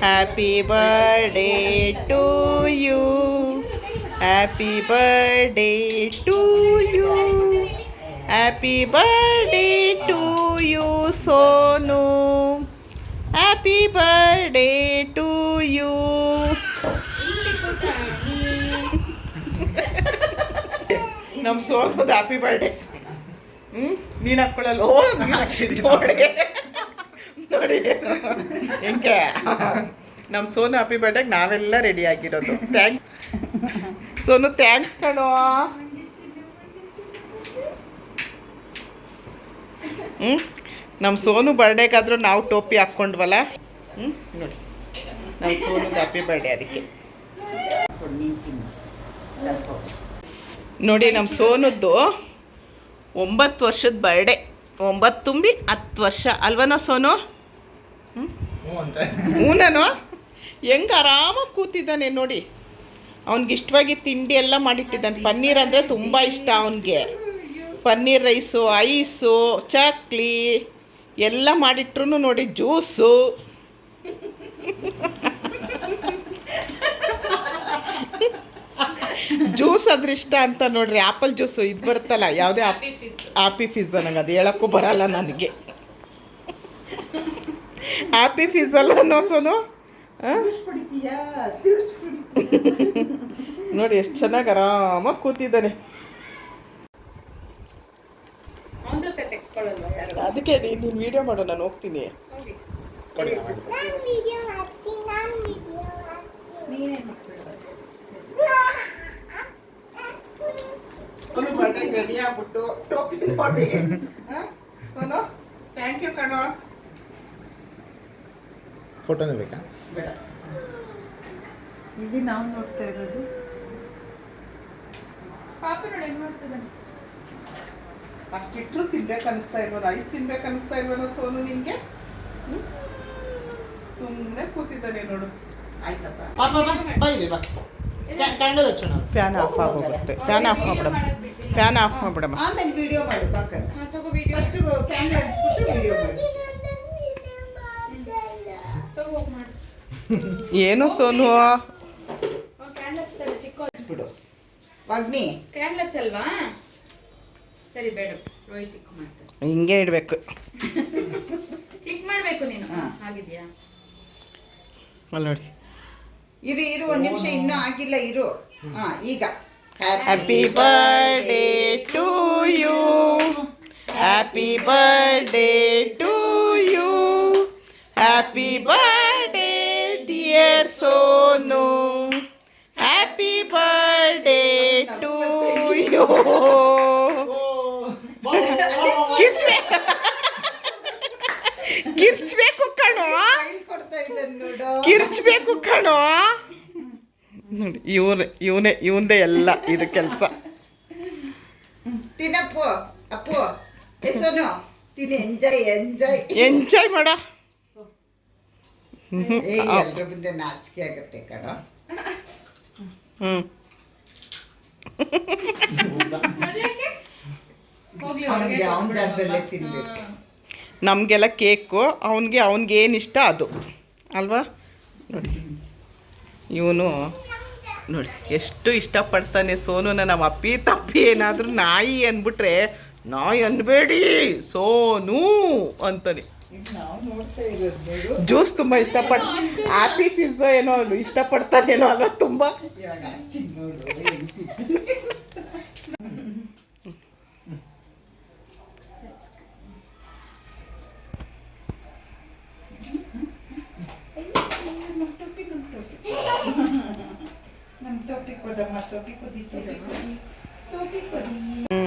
Happy birthday to you happy birthday to you happy birthday to you Sonu happy birthday to you ನಮ್ಮ ಸೋನುದು happy birthday ಹ್ಞೂ ನೀನು ಹಾಕ್ಕೊಳ್ಳಲ್ಲ ಓ ನೋಡಿ ನೋಡಿ. ಹೆಂಗೆ. ನಮ್ಮ ಸೋನು ಹ್ಯಾಪಿ ಬರ್ಡೇಗೆ ನಾವೆಲ್ಲ ರೆಡಿ ಆಗಿರೋದು. ಥ್ಯಾಂಕ್ ಸೋನು ಥ್ಯಾಂಕ್ಸ್ ಕಣೋ. ಹ್ಞೂ ನಮ್ಮ ಸೋನು ಬರ್ಡೇಗಾದರೂ ನಾವು ಟೋಪಿ ಹಾಕ್ಕೊಂಡ್ವಲ್ಲ? ಹ್ಞೂ ನೋಡಿ. ನಮ್ಮ ಸೋನು ಹ್ಯಾಪಿ ಬರ್ಡೇ ಅದಕ್ಕೆ. ನೋಡಿ ನಮ್ಮ ಸೋನದ್ದು ಒಂಬತ್ತು ವರ್ಷದ ಬರ್ಡೇ ಒಂಬತ್ತು ತುಂಬಿ ಹತ್ತು ವರ್ಷ. ಅಲ್ವನ ಸೋನು? ಹ್ಞೂ ನಾನು ಹೆಂಗೆ ಆರಾಮಾಗಿ ಕೂತಿದ್ದಾನೆ ನೋಡಿ. ಅವ್ನಿಗೆ ಇಷ್ಟವಾಗಿ ತಿಂಡಿ ಎಲ್ಲ ಮಾಡಿಟ್ಟಿದ್ದಾನೆ. ಪನ್ನೀರ್ ಅಂದರೆ ತುಂಬ ಇಷ್ಟ ಅವನಿಗೆ. ಪನ್ನೀರ್ ರೈಸು ಐಸು ಚಕ್ಲಿ ಎಲ್ಲ ಮಾಡಿಟ್ರು ನೋಡಿ ಜ್ಯೂಸು. ಜ್ಯೂಸ್ ಅದ್ರ ಇಷ್ಟ ಅಂತ ನೋಡ್ರಿ. ಆಪಲ್ ಜ್ಯೂಸು ಇದು ಬರುತ್ತಲ್ಲ ಯಾವುದೇ ಆಪಿ ಫೀಸ್ ನನಗೆ ಅದು ಹೇಳೋಕ್ಕೂ ಬರಲ್ಲ ನನಗೆ. ಹ್ಯಾಪಿ ಫಿಸಲ್ ಅಲ್ಲ ಸೋನು? ನೋಡಿ ಎಷ್ಟು ಚೆನ್ನಾಗಿ ಆರಾಮಾಗಿ ಕೂತಿದ್ದಾನೆ. ಅದಕ್ಕೆ ನೀನು ವಿಡಿಯೋ ಮಾಡು ನಾನು ಹೋಗ್ತೀನಿ. ರೆಡಿ ಆಗ್ಬಿಟ್ಟು ಟೋಪಿ ಥ್ಯಾಂಕ್ ಯು ಕಣೋ. ಫೋಟೋನೇ ಬೇಕಾ? ಇಲ್ಲಿ ಇದು ನಾವು ನೋಡ್ತಾ ಇರೋದು. ಅಷ್ಟಿಟ್ರು ತಿನ್ಬೇಕು ಅನಿಸ್ತಾ ಇರ್ಬೋದು ಐಸ್ ತಿನ್ಬೇಕು ಅನಿಸ್ತಾ ಇಲ್ವನೋ ಸೋನು ನಿನ್ಗೆ? ಸುಮ್ಮನೆ ಕೂತಿದ್ದಾನೆ ನೋಡು. ಆಯ್ತಪ್ಪ. ಫ್ಯಾನ್ ಆಫ್ ಆಗೋಗುತ್ತೆ ಫ್ಯಾನ್ ಆಫ್ ಮಾಡ್ಬಿಡಮ್ಮ. ಫ್ಯಾನ್ ಆಫ್ ಮಾಡ್ಬಿಡಮ್ಮ. ಆಮೇಲೆ ವಿಡಿಯೋ ಮಾಡಿ ಪಕ್ಕ ಹಾ ತಗೋ ವಿಡಿಯೋ ಫಸ್ಟ್ ಕ್ಯಾಮ್ರಾ ಹಿಡಿಸ್ಬಿಟ್ಟು ವಿಡಿಯೋ ಮಾಡು. ಏನು ಸೋನು? ಬಿಡು ವಗ್ನಿ ಕ್ಯಾಂಡಲ್ ಹಚ್ಚಲ್ವಾ ಸರಿ ಬೇಡ. ರೋಹಿತ್ ಚಿಕ್ಕ ಮಾಡ್ತಾರೆ ಹಿಂಗೆ ಇಡಬೇಕು. ಚಿಕ್ಕ ಮಾಡ್ಬೇಕು ನೀನು. ಆಗಿದ್ಯಾ ಅಲ್ಲಿ ನೋಡಿ. ಇರು ಇರು ಒಂದ್ ನಿಮಿಷ ಇನ್ನೂ ಆಗಿಲ್ಲ ಇರು. ಹಾ ಈಗ. Happy birthday to you happy birthday to you happy birthday dear Sonu happy birthday to you ಕಿರ್ಚ್ಬೇಕು ಕಿರ್ಚ್ಬೇಕು ಕಣೋ ಸ್ಮೈಲ್ ಕೊಡ್ತಾ ಇದ್ದಾನೆ ನೋಡು ಕಿರ್ಚ್ಬೇಕು ಕಣೋ ನೋಡಿ ಇವನು ಇವನೇ ಇವಂದೇ ಎಲ್ಲ ಇದು ಕೆಲಸ ತಿನ್ನಪ್ಪು ಅಪ್ಪು ಎಸೋನು ತಿನ್ನು ಎಂಜಾಯ್ ಎಂಜಾಯ್ ಎಂಜಾಯ್ ಮಾಡ ಏ ಎಲ್ರ ಮುಂದೆ ನಾಚಿಕೆ ಆಗುತ್ತೆ ಕಣ. ಹ್ಞೂ ಅವ್ನಿಗೆ ಅವನ ಹೊರಗೆ ಜಾಗದಲ್ಲೇ ತಿನ್ಬೇಕು. ನಮಗೆಲ್ಲ ಕೇಕು ಅವನಿಗೆ ಅವನಿಗೆ ಏನು ಇಷ್ಟ ಅದು. ಅಲ್ವಾ? ನೋಡಿ. ಇವನು ನೋಡಿ ಎಷ್ಟು ಇಷ್ಟಪಡ್ತಾನೆ ಸೋನುನ. ನಮ್ಮ ಅಪ್ಪಿ ತಪ್ಪಿ ಏನಾದರೂ ನಾಯಿ ಅಂದ್ಬಿಟ್ರೆ ನಾಯಿ ಅನ್ಬೇಡಿ ಸೋನು ಅಂತಾನೆ. ಜ್ಯೂಸ್ ತುಂಬ ಇಷ್ಟಪಡ್ ಹ್ಯಾಪಿ ಫಿಝ್ ಏನೋ ಅದು ಇಷ್ಟಪಡ್ತಾನೇನೋ ಅಲ್ವಾ ತುಂಬ ಇವಾಗ ಹಚ್ಚಿ ನೋಡು ಹೆಂಗ್ ತಿಂತಾನೆ. ನಮ್ ತೋಟಿ ಕೊದಮ್ಮ ತೋಟಿ ಕೊದಿ ತೋಟಿ ಕೊದಿ ತೋಟಿ ಕೊದಿ ಹ್ಞೂ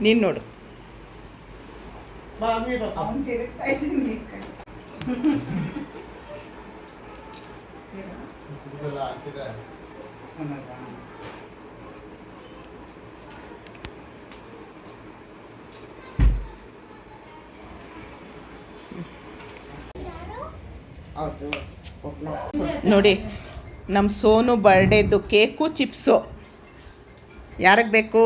ನೀನು ನೋಡು ಬಾ ಅಮ್ಮಿ ಬಾ. ಅವ್ನು ತಿರುಗ್ತಾ ಇದ್ದೀನಿ ಈ ಕಡೆ. ಇದೆಲ್ಲ ಹಾಕಿದೆ. ಸಮಾಧಾನ. ಹೌದು ಒಬ್ಳ ನೋಡಿ ನಮ್ಮ ಸೋನು ಬರ್ಡೇದು ಕೇಕು ಚಿಪ್ಸು. ಯಾರಿಗೆ ಬೇಕು?